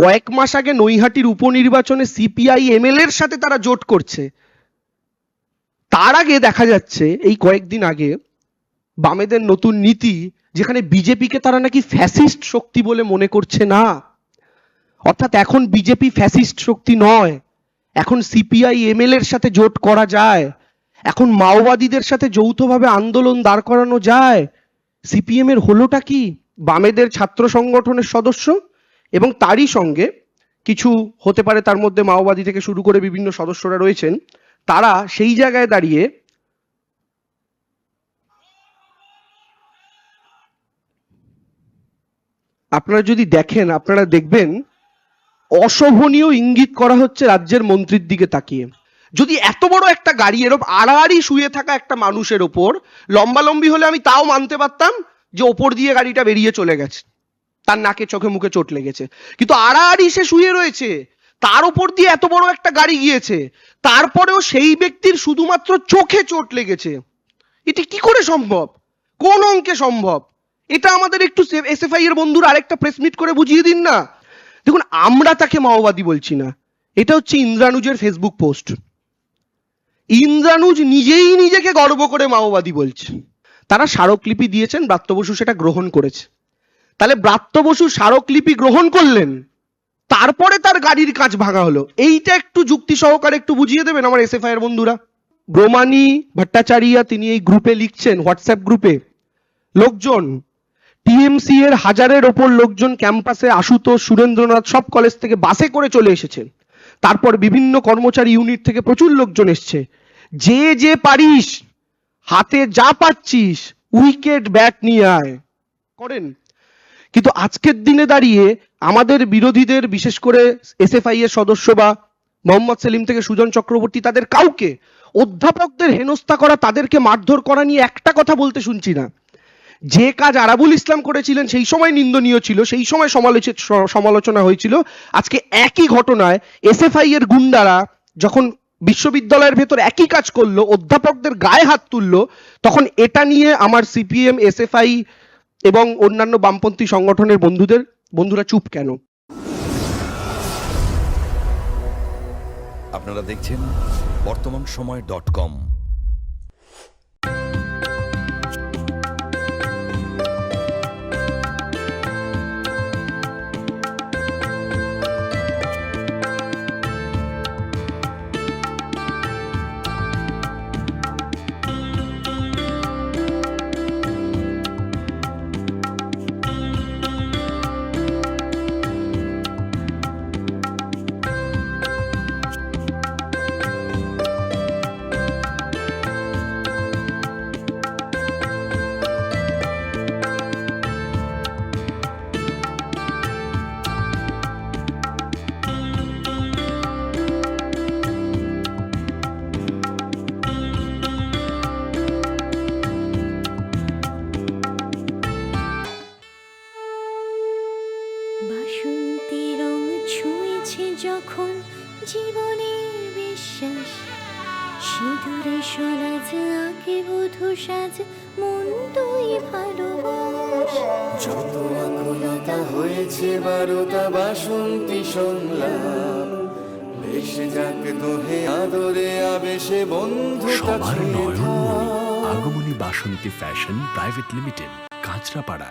কয়েক মাস আগে নৈহাটির উপনির্বাচনে সিপিআই এমএল এর সাথে তারা জোট করছে। তার আগে দেখা যাচ্ছে, এই কয়েকদিন আগে, বামেদের নতুন নীতি, যেখানে বিজেপিকে তারা নাকি ফ্যাসিস্ট শক্তি বলে মনে করছে না। অর্থাৎ এখন বিজেপি ফ্যাসিস্ট শক্তি নয়। এখন সিপিআই এমএল এর সাথে জোট করা যায়। এখন মাওবাদীদের সাথে যৌথভাবে আন্দোলন দাঁড় করানো যায়। সিপিএম এর হলোটা কি? বামেদের ছাত্র সংগঠনের সদস্য? এবং তারই সঙ্গে কিছু হতে পারে তার মধ্যে মাওবাদী থেকে শুরু করে বিভিন্ন সদস্যরা রয়েছেন, তারা সেই জায়গায় দাঁড়িয়ে আপনারা যদি দেখেন, আপনারা দেখবেন অশোভনীয় ইঙ্গিত করা হচ্ছে রাজ্যের মন্ত্রীর দিকে তাকিয়ে। যদি এত বড় একটা গাড়ি এরকম আড়াআড়ি শুয়ে থাকা একটা মানুষের ওপর লম্বালম্বি হলে আমি তাও মানতে পারতাম যে ওপর দিয়ে গাড়িটা বেরিয়ে চলে গেছে। তার নাকে, চোখে, মুখে চোট লেগেছে। কিন্তু আড়াআড়ি সে শুয়ে রয়েছে। তার ওপর দিয়ে এত বড় একটা গাড়ি গিয়েছে। তারপরেও সেই ব্যক্তির শুধুমাত্র চোখে চোট লেগেছে। এটি কি করে সম্ভব? কোন অঙ্কে সম্ভব? এটা আমাদের একটু এসএফআই এর বন্ধুরা আরেকটা প্রেস মিট করে বুঝিয়ে দিন না। দেখুন, আমরা তাকে মাওবাদী বলছি না। এটা হচ্ছে ইন্দ্রানুজের ফেসবুক পোস্ট ইন্দ্রানুজ নিজেই নিজেকে গর্ব করে মাওবাদী বলছে। তারা স্মারকলিপি দিয়েছেন, ব্রাত্য বসু সেটা গ্রহণ করেছে। তাহলে ব্রাত্য বসু স্মারকলিপি গ্রহণ করলেন। তারপরে তার গাড়ির কাঁচ ভাঙা হলো। এইটা একটু যুক্তি সহকারে একটু বুঝিয়ে দেবেন আমার এসএফআই এর বন্ধুরা। ব্রমানি ভট্টাচারিয়া তিনি এই গ্রুপে লিখছেন হোয়াটসঅ্যাপ গ্রুপে, লোকজন টিএমসি এর হাজারের ওপর লোকজন ক্যাম্পাসে আশুতোষ, সুরেন্দ্রনাথ সব কলেজ থেকে বাসে করে চলে এসেছেন। তারপর বিভিন্ন কর্মচারী ইউনিট থেকে প্রচুর লোকজন এসছে। যে যে পারিস, হাতে যা পাচ্ছিস উইকেট ব্যাট নিয়ে আয়। করেন। কিন্তু আজকের দিনে দাঁড়িয়ে আমাদের বিরোধীদের, বিশেষ করে এসএফআই এর সদস্য বা মোহাম্মদ সেলিম থেকে সুজন চক্রবর্তী, তাদের কাউকে, অধ্যাপকদের হেনস্থা করা, তাদেরকে মারধর করা নিয়ে একটা কথা বলতে শুনছি না। যে কাজ আরাবুল ইসলাম করেছিলেন, সেই সময় নিন্দনীয় ছিল, সেই সময় সমালোচনা হয়েছিল। আজকে একই ঘটনায় এসএফআই এর গুন্ডারা যখন বিশ্ববিদ্যালয়ের ভেতর একই কাজ করল, অধ্যাপকদের গায়ে হাত তুললো, তখন এটা নিয়ে আমার সিপিএম, এসএফআই এবং অন্যান্য বামপন্থী সংগঠনের বন্ধুদের বন্ধুরা চুপ কেন? আপনারা দেখছেন বর্তমান সময় ডট কম। ছুঁয়েছে যখন জীবনের বিশ্বাস। সিঁদুরে সরাজ আঁকে বধু সাজ মন তুই ভালোবাস। যত আকুলতা হয়েছে বারোটা বাসন্তী সংলাপ। ভেসে যাক দোহে আদরে আবেশে বন্ধু সবার Nayanmoni Agamani Basanti fashion private limited Kanchrapara.